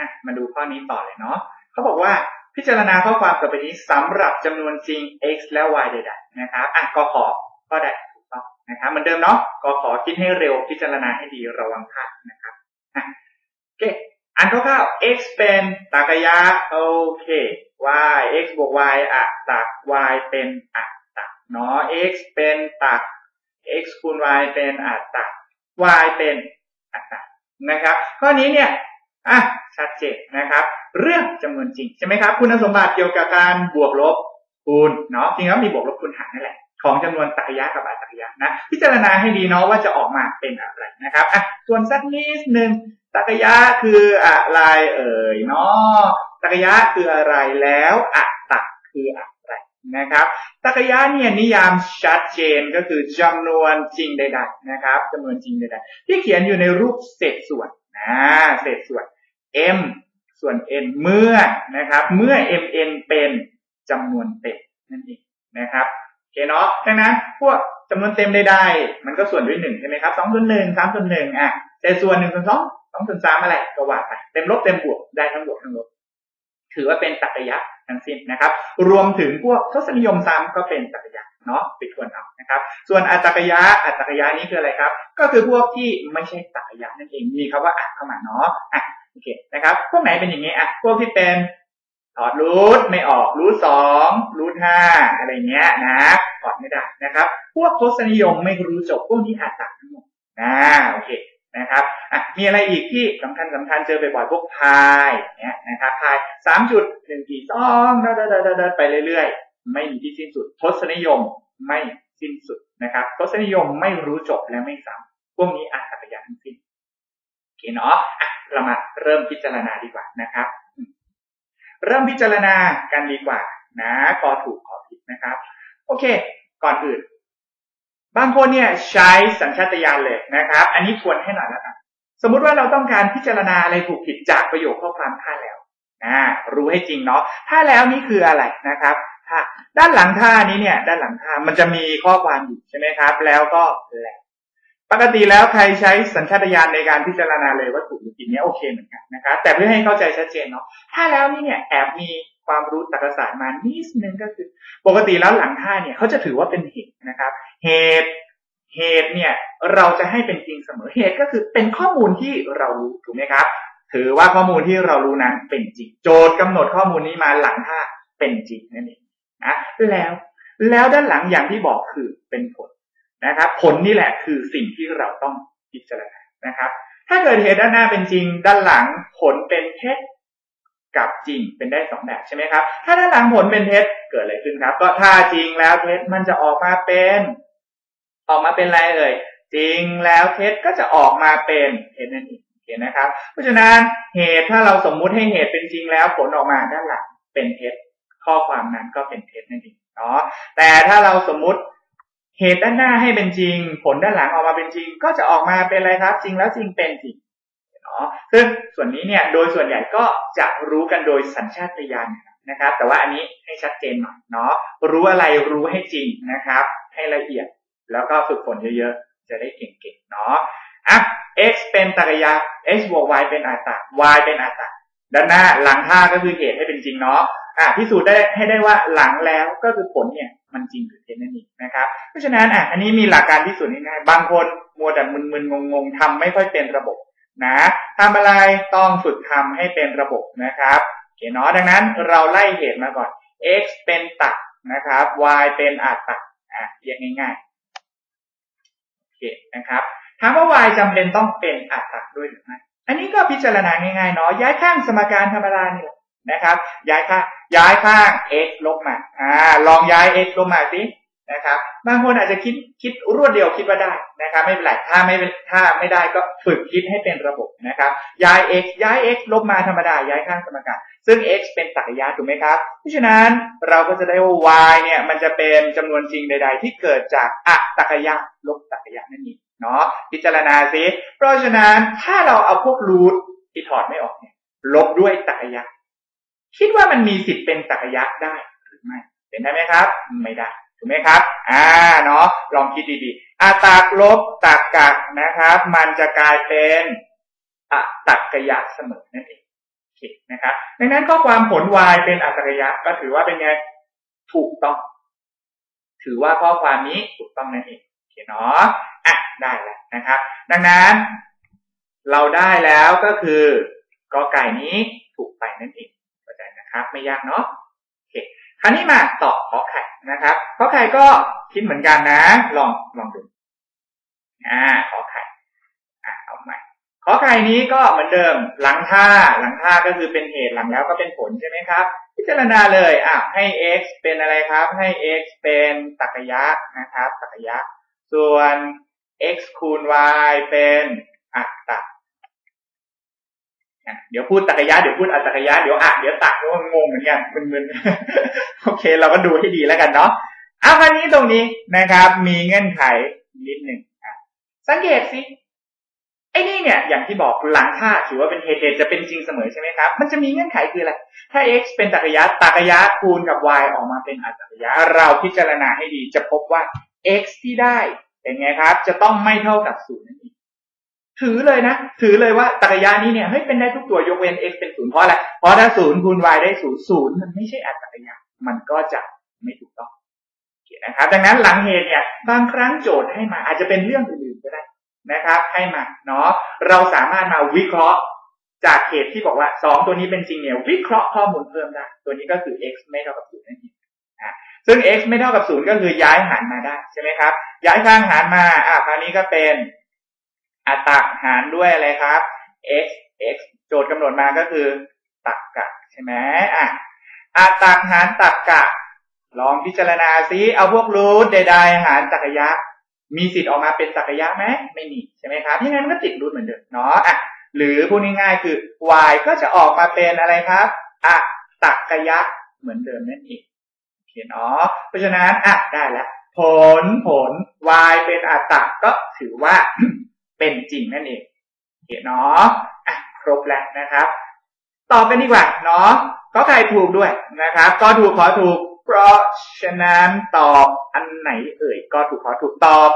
อะมาดูข้อนี้ต่อเลยเนาะเขาบอกว่าพิจารณาข้อความต่อไปนี้สำหรับจำนวนจริง x และ y ใดๆนะครับอะก็ขอก็ได้ถูกต้องนะครับเหมือนเดิมเนาะก็ขอคิดให้เร็วพิจารณาให้ดีระวังพลาดนะครับอะโอเคอันคร่าวๆ x เป็นตากยะโอเค y x บวก y อะตัก y เป็นอะตักเนาะ x เป็นตัก x คูณ y เป็นอะตัก y เป็นอะตักนะครับข้อนี้เนี่ย อะชัดเจนนะครับ เรื่องจำนวนจริงใช่ไหมครับ คุณสมบัติเกี่ยวกับการบวกลบคูณเนาะจริงแล้วมีบวกลบคูณหารนั่นแหละของจำนวนตรรกยะกับอาตรรกยะนะพิจารณาให้ดีเนาะว่าจะออกมาเป็นอะไรนะครับอะส่วนสักนิดหนึ่งตรรกยะคืออะไรเอ่ยเนาะตรรกยะคืออะไรแล้วอัตตะคืออะไรนะครับตรรกยะเนี่ยนิยามชัดเจนก็คือจำนวนจริงใดๆนะครับจำนวนจริงใดๆที่เขียนอยู่ในรูปเศษส่วนนะเศษส่วน m ส่วน n เมื่อนะครับ เมื่อ mn เป็นจำนวนเต็มนั่นเองนะครับโอเคเนาะดังนั้นพวกจำนวนเต็มใดๆมันก็ส่วนด้วยหนึ่งใช่ไหมครับสองส่วนหนึ่งสามส่วนหนึ่งอะแต่ส่วนหนึ่งส่วนสองสองส่วนสามอะไรก็ว่าไปเต็มลบเต็มบวกได้ทั้งบวกทั้งลบถือว่าเป็นตรรกะทั้งสิ้นนะครับ รวมถึงพวกทศนิยมซ้ำก็เป็นตรรกะเนาะไปทวนเอานะครับ ส่วนอัตตรกะอัตตรกะนี้คืออะไรครับ ก็คือพวกที่ไม่ใช่ตรรกะนั่นเองมีคำว่าอัดเข้ามาเนาะอะ โอเคนะครับพวกไหนเป็นอย่างนี้อะพวกที่เป็นถอดรูทไม่ออกรูทสองรูทห้าอะไรเงี้ยนะถอดไม่ได้นะครับ พวกทศนิยมไม่รู้จบพวกนี้อาจตัดทั้งหมดอ่าโอเคนะครับอะมีอะไรอีกที่สำคัญสำคัญเจอบ่อยๆพวกพายเนี้ยนะครับพายสามจุดหนึ่งกี่สองเดินเดินเดินไปเรื่อยๆ ไม่มีที่สิ้นสุด ทศนิยมไม่สิ้นสุดนะครับ ทศนิยมไม่รู้จบและไม่ซ้ำพวกนี้อาจจะทั้งสิ้นโอเคเนาะอะ เรามาเริ่มพิจารณาดีกว่านะครับ เริ่มพิจารณากันดีกว่า นะกอถูกขอผิดนะครับ โอเค ก่อนอื่น บางคนเนี่ยใช้สัญชาตญาณเลยนะครับ อันนี้ควรให้หน่อยแล้วกันสมมุติว่าเราต้องการพิจารณาอะไรถูกผิดจากประโยคข้อความท่าแล้วนะรู้ให้จริงเนาะท่าแล้วนี่คืออะไรนะครับท่าด้านหลังท่านี้เนี่ย ด้านหลังท่ามันจะมีข้อความอยู่ใช่ไหมครับ แล้วก็แหละ ปกติแล้วใครใช้สัญชาตญาณในการพิจารณาเลยว่าถูกหรือผิดเนี้ยโอเคเหมือนกันนะครับแต่เพื่อให้เข้าใจชัดเจนเนาะถ้าแล้วนี่เนี่ยแอบมีความรู้ตรรกศาสตร์มานิดนึงก็คือ ปกติแล้วหลังท่าเนี่ยเขาจะถือว่าเป็นเหตุนะครับ เหตุเหตุเนี่ยเราจะให้เป็นจริงเสมอเหตุก็คือเป็นข้อมูลที่เรารู้ถูกไหมครับ ถือว่าข้อมูลที่เรารู้นั้นเป็นจริงโจทย์กำหนดข้อมูลนี้มาหลังท่าเป็นจริงนั่นเองนะแล้วแล้วด้านหลังอย่างที่บอกคือเป็นผล นะครับ ผลนี่แหละคือสิ่งที่เราต้องพิจารณานะครับ ถ้าเกิดเหตุด้านหน้าเป็นจริง ด้านหลังผลเป็นเท็จกับจริงเป็นได้สองแบบใช่ไหมครับ ถ้าด้านหลังผลเป็นเท็จเกิดอะไรขึ้นครับ ก็ถ้าจริงแล้วเท็จมันจะออกมาเป็น ออกมาเป็นอะไรเอ่ยจริงแล้วเท็จก็จะออกมาเป็นเท็จนั่นเองเห็นนะครับ เพราะฉะนั้นเหตุถ้าเราสมมุติให้เหตุเป็นจริงแล้วผลออกมาด้านหลังเป็นเท็จข้อความนั้นก็เป็นเท็จนั่นเองเนาะแต่ถ้าเราสมมุติ เหตุด้านหน้าให้เป็นจริง ผลด้านหลังออกมาเป็นจริง ก็จะออกมาเป็นอะไรครับ จริงแล้วจริงเป็นจริงเนาะซึ่งส่วนนี้เนี่ยโดยส่วนใหญ่ก็จะรู้กันโดยสัญชาตญาณนะครับ แต่ว่าอันนี้ให้ชัดเจนหน่อยเนาะรู้อะไรรู้ให้จริงนะครับ ให้ละเอียดแล้วก็ฝึกฝนเยอะๆ จะได้เก่งๆเนาะอะ x เป็นตรรยะ x บวก y เป็นอัตตา y เป็นอัตตาด้านหน้าหลังท่าก็คือเหตุให้เป็นจริงเนาะอะพิสูจน์ได้ให้ได้ว่าหลังแล้วก็คือผลเนี่ย มันจริงหรือเท็จนั่นเองนะครับ เพราะฉะนั้นอะอันนี้มีหลักการที่สุดง่ายๆบางคนมัวแต่มึนๆงงๆทำไม่ค่อยเป็นระบบนะทำอะไรต้องฝึกทำให้เป็นระบบนะครับโอเคเนาะดังนั้นเราไล่เหตุมาก่อน x เป็นตักนะครับ y เป็นอัตตะอะเรียกง่ายๆโอเคนะครับถามว่า y จำเป็นต้องเป็นอัตตะด้วยหรือไม่อันนี้ก็พิจารณาง่ายๆเนาะย้ายข้างสมการธรรมดานี่แหละ นะครับ ย้ายข้างย้ายข้าง x ลบมาอ่าลองย้าย x ลบมาสินะครับ บางคนอาจจะคิดคิดรวดเดียวคิดว่าได้นะครับ ไม่เป็นไรถ้าไม่ถ้าไม่ได้ก็ฝึกคิดให้เป็นระบบนะครับ ย้าย x ย้าย x ลบมาธรรมดาย้ายข้างสมการซึ่ง x เป็นตรรกะถูกไหมครับ เพราะฉะนั้นเราก็จะได้ว่า y เนี่ยมันจะเป็นจำนวนจริงใด ๆ ที่เกิดจากอะตรรกะลบตรรกะนั่นเองเนาะพิจารณาสิเพราะฉะนั้นถ้าเราเอาพวกรูทที่ถอดไม่ออกเนี่ยลบด้วยตรรกะ คิดว่ามันมีสิทธิ์เป็นตรรกะได้หรือไม่ เป็นได้ไหมครับ ไม่ได้ถูกไหมครับ อ่าเนาะลองคิดดีๆอาตากลบตากกะนะครับ มันจะกลายเป็นอะตักกยะเสมอนั่นเองเคนะครับดังนั้นข้อความผล y เป็นอัตรยะก็ถือว่าเป็นไงถูกต้อง ถือว่าข้อความนี้ถูกต้องนั่นเองโอเคเนาะอะได้แล้วนะครับ ดังนั้น เราได้แล้วก็คือ กอไก่นี้ถูกไปนั่นเอง ไม่ยากเนาะโอเคคราวนี้มาตอบขอไข่นะครับขอไข่ก็คิดเหมือนกันนะ ลองลองดูอ่าขอไข่อ่าเอาใหม่ขอไข่นี้ก็เหมือนเดิมหลังท่าหลังท่าก็คือเป็นเหตุหลังแล้วก็เป็นผลใช่ไหมครับ พิจารณาเลยอะให้ x เป็นอะไรครับ ให้ x เป็นตรรกะนะครับตรรกะส่วน x คูณ y เป็นอัตตะ เดี๋ยวพูดตรรกะเดี๋ยวพูดอัตตรกะเดี๋ยวอะเดี๋ยวตักก็งงเหมือนกันมึนๆโอเค เราก็ดูให้ดีแล้วกันเนาะเอาคราวนี้ตรงนี้นะครับ มีเงื่อนไขนิดหนึ่งสังเกตสิไอ้นี่เนี่ยอย่างที่บอกหลังค่าถือว่าเป็นเหตุเหตุจะเป็นจริงเสมอใช่ไหมครับ มันจะมีเงื่อนไขคืออะไร ถ้า x เป็นตรรกะตรรกะคูณกับ y ออกมาเป็นอัตรกยะเราพิจารณาให้ดีจะพบว่า x ที่ได้เป็นไงครับ จะต้องไม่เท่ากับศูนย์นั่นเอง ถือเลยนะ ถือเลยว่าตรรกะนี้เนี่ยเฮ้ยเป็นได้ทุกตัวยกเว้น x เป็นศูนย์เพราะอะไรเพราะถ้าศูนย์คูณ y ได้ศูนย์ศูนย์มันไม่ใช่อัตรกะมันก็จะไม่ถูกต้องนะครับ ดังนั้นหลังเหตุเนี่ยบางครั้งโจทย์ให้มาอาจจะเป็นเรื่องอื่นๆก็ได้นะครับ ให้มาเนาะเราสามารถมาวิเคราะห์จากเหตุที่บอกว่าสองตัวนี้เป็นจริงเนี่ยวิเคราะห์ข้อมูลเพิ่มได้ ตัวนี้ก็คือ x ไม่เท่ากับศูนย์นั่นเองซึ่ง x ไม่เท่ากับศูนย์ก็คือย้ายหารมาได้ใช่ไหมครับ ย้ายข้างหารมาอ่าคราวนี้ก็เป็น ตักหารด้วยอะไรครับ x x โจทย์กำหนดมาก็คือตักกะใช่ไหมอะอัตักหารตักกะ ลองพิจารณาซิเอาพวกรูทใดๆหารตักยะ มีสิทธิ์ออกมาเป็นตักยะไหมไม่มีใช่ไหมครับยังไงมันก็ติดรูทเหมือนเดิมเนาะอะหรือพูดง่ายๆคือ y ก็จะออกมาเป็นอะไรครับอะตักยะเหมือนเดิมนั่นเองโอเคเนาะเพราะฉะนั้นอะได้แล้วผลผล y เป็นอัตตะก็ถือว่า เป็นจริงนั่นเองโอเคเนาะครบแล้วนะครับ ตอบกันดีกว่าเนาะก็ใครถูกด้วยนะครับ ก็ถูกขอถูก เพราะฉะนั้นตอบอันไหนเอ่ย ก็ถูกขอถูกตอบ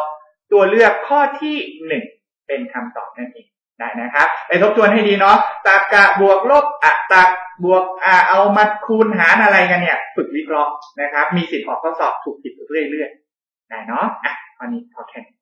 ตัวเลือกข้อที่หนึ่งเป็นคำตอบนั่นเองได้นะครับไปทบทวนให้ดีเนาะตากะบวกลบอัตกบวกอาเอามาคูณหารอะไรกันเนี่ย ฝึกวิเคราะห์นะครับ มีสิทธิ์ออกข้อสอบถูกผิดเรื่อยๆได้เนาะอะตอนนี้พอแค่นี้